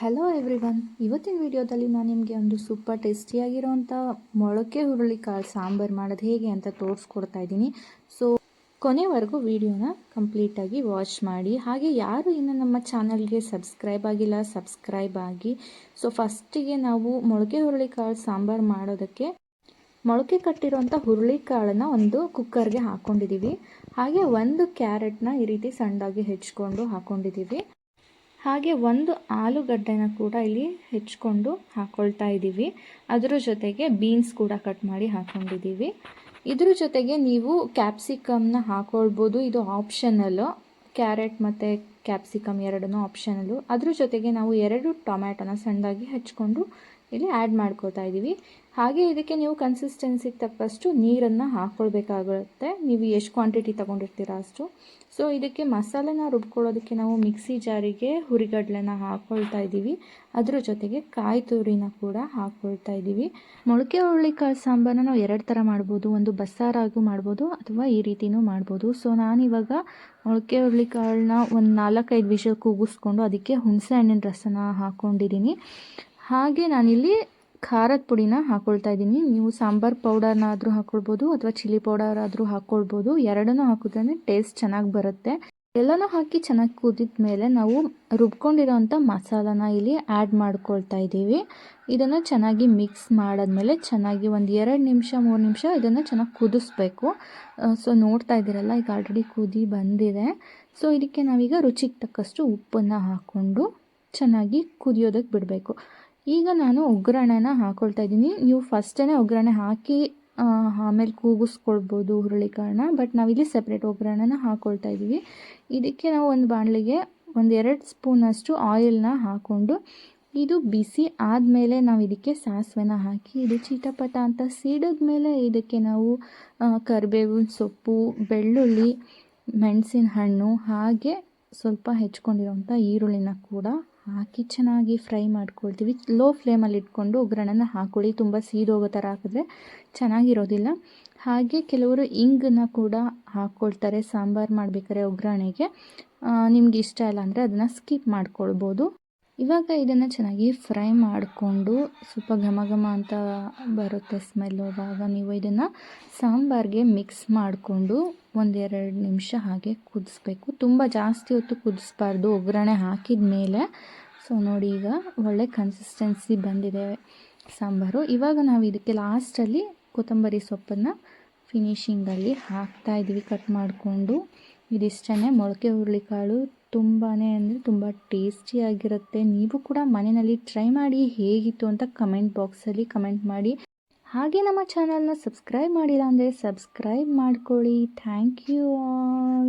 Hello everyone ಇವತ್ತಿನ ವಿಡಿಯೋದಲ್ಲಿ ನಾನು ನಿಮಗೆ ಒಂದು ಸೂಪರ್ ಟೇಸ್ಟಿಯಾಗಿರೋಂಥ ಮೊಳಕೆ ಹುರುಳಿಕಾಳು ಸಾಂಬಾರು ಮಾಡೋದು ಹೇಗೆ ಅಂತ ತೋರಿಸ್ಕೊಡ್ತಾ ಇದ್ದೀನಿ. ಸೊ ಕೊನೆವರೆಗೂ ವಿಡಿಯೋನ ಕಂಪ್ಲೀಟಾಗಿ ವಾಚ್ ಮಾಡಿ. ಹಾಗೆ ಯಾರು ಇನ್ನು ನಮ್ಮ ಚಾನಲ್ಗೆ ಸಬ್ಸ್ಕ್ರೈಬ್ ಆಗಿಲ್ಲ ಸಬ್ಸ್ಕ್ರೈಬ್ ಆಗಿ. ಸೊ ಫಸ್ಟಿಗೆ ನಾವು ಮೊಳಕೆ ಹುರುಳಿಕಾಳು ಸಾಂಬಾರು ಮಾಡೋದಕ್ಕೆ ಮೊಳಕೆ ಕಟ್ಟಿರೋಂಥ ಹುರುಳಿಕಾಳನ್ನು ಒಂದು ಕುಕ್ಕರ್ಗೆ ಹಾಕ್ಕೊಂಡಿದ್ದೀವಿ ಹಾಗೆ ಒಂದು ಕ್ಯಾರೆಟ್ನ ಈ ರೀತಿ ಸಣ್ಣದಾಗಿ ಹೆಚ್ಕೊಂಡು ಹಾಕ್ಕೊಂಡಿದ್ದೀವಿ ಹಾಗೆ ಒಂದು ಆಲೂಗಡ್ಡೆನ ಕೂಡ ಇಲ್ಲಿ ಹೆಚ್ಕೊಂಡು ಹಾಕ್ಕೊಳ್ತಾ ಇದ್ದೀವಿ. ಅದರ ಜೊತೆಗೆ ಬೀನ್ಸ್ ಕೂಡ ಕಟ್ ಮಾಡಿ ಹಾಕ್ಕೊಂಡಿದ್ದೀವಿ ಇದ್ರ ಜೊತೆಗೆ ನೀವು ಕ್ಯಾಪ್ಸಿಕಮ್ನ ಹಾಕೊಳ್ಬೋದು. ಇದು ಆಪ್ಷನಲ್ಲು. ಕ್ಯಾರೆಟ್ ಮತ್ತು ಕ್ಯಾಪ್ಸಿಕಮ್ ಎರಡನ್ನೂ ಆಪ್ಷನಲ್ಲು. ಅದ್ರ ಜೊತೆಗೆ ನಾವು ಎರಡು ಟೊಮ್ಯಾಟೊನ ಸಣ್ಣದಾಗಿ ಹಚ್ಕೊಂಡು ಇಲ್ಲಿ ಆ್ಯಡ್ ಮಾಡ್ಕೋತಾ ಇದ್ದೀವಿ ಹಾಗೆ ಇದಕ್ಕೆ ನೀವು ಕನ್ಸಿಸ್ಟೆನ್ಸಿಗೆ ತಕ್ಕಷ್ಟು ನೀರನ್ನು ಹಾಕ್ಕೊಳ್ಬೇಕಾಗುತ್ತೆ ನೀವು ಎಷ್ಟು ಕ್ವಾಂಟಿಟಿ ತೊಗೊಂಡಿರ್ತೀರ ಅಷ್ಟು. ಸೊ ಇದಕ್ಕೆ ಮಸಾಲೆನ ರುಬ್ಕೊಳ್ಳೋದಕ್ಕೆ ನಾವು ಮಿಕ್ಸಿ ಜಾರಿಗೆ ಹುರಿಗಡ್ಲೆನ ಹಾಕ್ಕೊಳ್ತಾ ಇದ್ದೀವಿ ಅದರ ಜೊತೆಗೆ ಕಾಯಿ ತುರಿನ ಕೂಡ ಹಾಕ್ಕೊಳ್ತಾ ಇದ್ದೀವಿ ಮೊಳಕೆ ಹುರುಳಿಕಾಳು ಸಾಂಬಾರನ್ನ ನಾವು ಎರಡು ಥರ ಮಾಡ್ಬೋದು. ಒಂದು ಬಸ್ಸಾರಾಗೂ ಮಾಡ್ಬೋದು ಅಥವಾ ಈ ರೀತಿಯೂ ಮಾಡ್ಬೋದು. ಸೊ ನಾನಿವಾಗ ಮೊಳಕೆ ಹುರುಳಿಕಾಳನ್ನ ಒಂದು ನಾಲ್ಕೈದು ವಿಷಲ್ ಕೂಗಿಸ್ಕೊಂಡು ಅದಕ್ಕೆ ಹುಣಸೆ ಹಣ್ಣಿನ ರಸನ ಹಾಕ್ಕೊಂಡಿದ್ದೀನಿ ಹಾಗೆ ನಾನಿಲ್ಲಿ ಖಾರದ ಪುಡಿನ ಹಾಕ್ಕೊಳ್ತಾ ಇದ್ದೀನಿ. ನೀವು ಸಾಂಬಾರು ಪೌಡರ್ನಾದರೂ ಹಾಕ್ಕೊಳ್ಬೋದು ಅಥವಾ ಚಿಲ್ಲಿ ಪೌಡರ್ ಆದರೂ ಹಾಕ್ಕೊಳ್ಬೋದು ಎರಡನ್ನೂ ಹಾಕಿದ್ರೆ ಟೇಸ್ಟ್ ಚೆನ್ನಾಗಿ ಬರುತ್ತೆ. ಎಲ್ಲನೂ ಹಾಕಿ ಚೆನ್ನಾಗಿ ಕುದಿದ ಮೇಲೆ ನಾವು ರುಬ್ಕೊಂಡಿರೋಂಥ ಮಸಾಲಾನ ಇಲ್ಲಿ ಆ್ಯಡ್ ಮಾಡ್ಕೊಳ್ತಾ ಇದ್ದೀವಿ. ಇದನ್ನು ಚೆನ್ನಾಗಿ ಮಿಕ್ಸ್ ಮಾಡಿದ್ಮೇಲೆ ಚೆನ್ನಾಗಿ ಒಂದು ಎರಡು ನಿಮಿಷ, ಮೂರು ನಿಮಿಷ ಇದನ್ನು ಚೆನ್ನಾಗಿ ಕುದಿಸ್ಬೇಕು. ಸೊ ನೋಡ್ತಾ ಇದ್ದೀರಲ್ಲ, ಈಗ ಆಲ್ರೆಡಿ ಕುದಿ ಬಂದಿದೆ. ಸೊ ಇದಕ್ಕೆ ನಾವೀಗ ರುಚಿಗೆ ತಕ್ಕಷ್ಟು ಉಪ್ಪನ್ನು ಹಾಕ್ಕೊಂಡು ಚೆನ್ನಾಗಿ ಕುದಿಯೋದಕ್ಕೆ ಬಿಡಬೇಕು. ಈಗ ನಾನು ಒಗ್ಗರಣೆನ ಹಾಕ್ಕೊಳ್ತಾ ಇದ್ದೀನಿ. ನೀವು ಫಸ್ಟೇ ಒಗ್ಗರಣೆ ಹಾಕಿ ಆಮೇಲೆ ಕೂಗಿಸ್ಕೊಳ್ಬೋದು ಹುರುಳಿಕಾಳನ್ನ, ಬಟ್ ನಾವಿಲ್ಲಿ ಸಪ್ರೇಟ್ ಒಗ್ಗರಣೆನ ಹಾಕ್ಕೊಳ್ತಾ ಇದ್ದೀವಿ. ಇದಕ್ಕೆ ನಾವು ಒಂದು ಬಾಣಲಿಗೆ ಒಂದು ಎರಡು ಸ್ಪೂನಷ್ಟು ಆಯಿಲ್ನ ಹಾಕ್ಕೊಂಡು ಇದು ಬಿಸಿ ಆದಮೇಲೆ ನಾವು ಇದಕ್ಕೆ ಸಾಸಿವೆನ ಹಾಕಿ, ಇದು ಚೀಟಪಟ ಅಂತ ಸಿಡಿದ ಮೇಲೆ ಇದಕ್ಕೆ ನಾವು ಕರಿಬೇವಿನ ಸೊಪ್ಪು, ಬೆಳ್ಳುಳ್ಳಿ ಮೆಣಸಿನ ಹಣ್ಣು ಹಾಗೆ ಸ್ವಲ್ಪ ಹೆಚ್ಕೊಂಡಿರೋಂಥ ಈರುಳ್ಳಿನ ಕೂಡ ಹಾಕಿ ಚೆನ್ನಾಗಿ ಫ್ರೈ ಮಾಡ್ಕೊಳ್ತೀವಿ. ಲೋ ಫ್ಲೇಮಲ್ಲಿ ಇಟ್ಕೊಂಡು ಒಗ್ಗರಣೆನ ಹಾಕ್ಕೊಳ್ಳಿ ತುಂಬ ಸೀದೋಗೋ ಥರ ಹಾಕಿದ್ರೆ ಚೆನ್ನಾಗಿರೋದಿಲ್ಲ. ಹಾಗೆ ಕೆಲವರು ಇಂಗನ್ನ ಕೂಡ ಹಾಕ್ಕೊಳ್ತಾರೆ ಸಾಂಬಾರು ಮಾಡಬೇಕಾದ್ರೆ ಒಗ್ಗರಣೆಗೆ. ನಿಮ್ಗೆ ಇಷ್ಟ ಇಲ್ಲ ಅಂದರೆ ಅದನ್ನು ಸ್ಕಿಪ್ ಮಾಡ್ಕೊಳ್ಬೋದು. ಇವಾಗ ಇದನ್ನು ಚೆನ್ನಾಗಿ ಫ್ರೈ ಮಾಡಿಕೊಂಡು ಸ್ವಲ್ಪ ಘಮ ಘಮ ಅಂತ ಬರುತ್ತೆ ಸ್ಮೆಲ್ಲು ಆವಾಗ ನೀವು ಇದನ್ನು ಸಾಂಬಾರಿಗೆ ಮಿಕ್ಸ್ ಮಾಡಿಕೊಂಡು ಒಂದೆರಡು ನಿಮಿಷ ಹಾಗೆ ಕುದಿಸ್ಬೇಕು. ತುಂಬ ಜಾಸ್ತಿ ಹೊತ್ತು ಕುದಿಸ್ಬಾರ್ದು, ಒಗ್ಗರಣೆ ಹಾಕಿದ ಮೇಲೆ ಸೊ ನೋಡಿ ಈಗ ಒಳ್ಳೆ ಕನ್ಸಿಸ್ಟೆನ್ಸಿ ಬಂದಿದೆ ಸಾಂಬಾರು. ಇವಾಗ ನಾವು ಇದಕ್ಕೆ ಲಾಸ್ಟಲ್ಲಿ ಕೊತ್ತಂಬರಿ ಸೊಪ್ಪನ್ನು ಫಿನಿಶಿಂಗಲ್ಲಿ ಹಾಕ್ತಾ ಇದ್ದೀವಿ ಕಟ್ ಮಾಡಿಕೊಂಡು. ಇದಿಷ್ಟೇ ಮೊಳಕೆ ಹುರುಳಿಕಾಳು ತುಂಬಾ ಅಂದರೆ ತುಂಬ ಟೇಸ್ಟಿಯಾಗಿರುತ್ತೆ ನೀವು ಕೂಡ ಮನೆಯಲ್ಲಿ ಟ್ರೈ ಮಾಡಿ ಹೇಗಿತ್ತು ಅಂತ ಕಮೆಂಟ್ ಬಾಕ್ಸಲ್ಲಿ ಕಮೆಂಟ್ ಮಾಡಿ. ಹಾಗೆ ನಮ್ಮ ಚಾನಲ್ನ ಸಬ್ಸ್ಕ್ರೈಬ್ ಮಾಡಿಲ್ಲ ಅಂದರೆ ಸಬ್ಸ್ಕ್ರೈಬ್ ಮಾಡ್ಕೊಳ್ಳಿ. Thank you all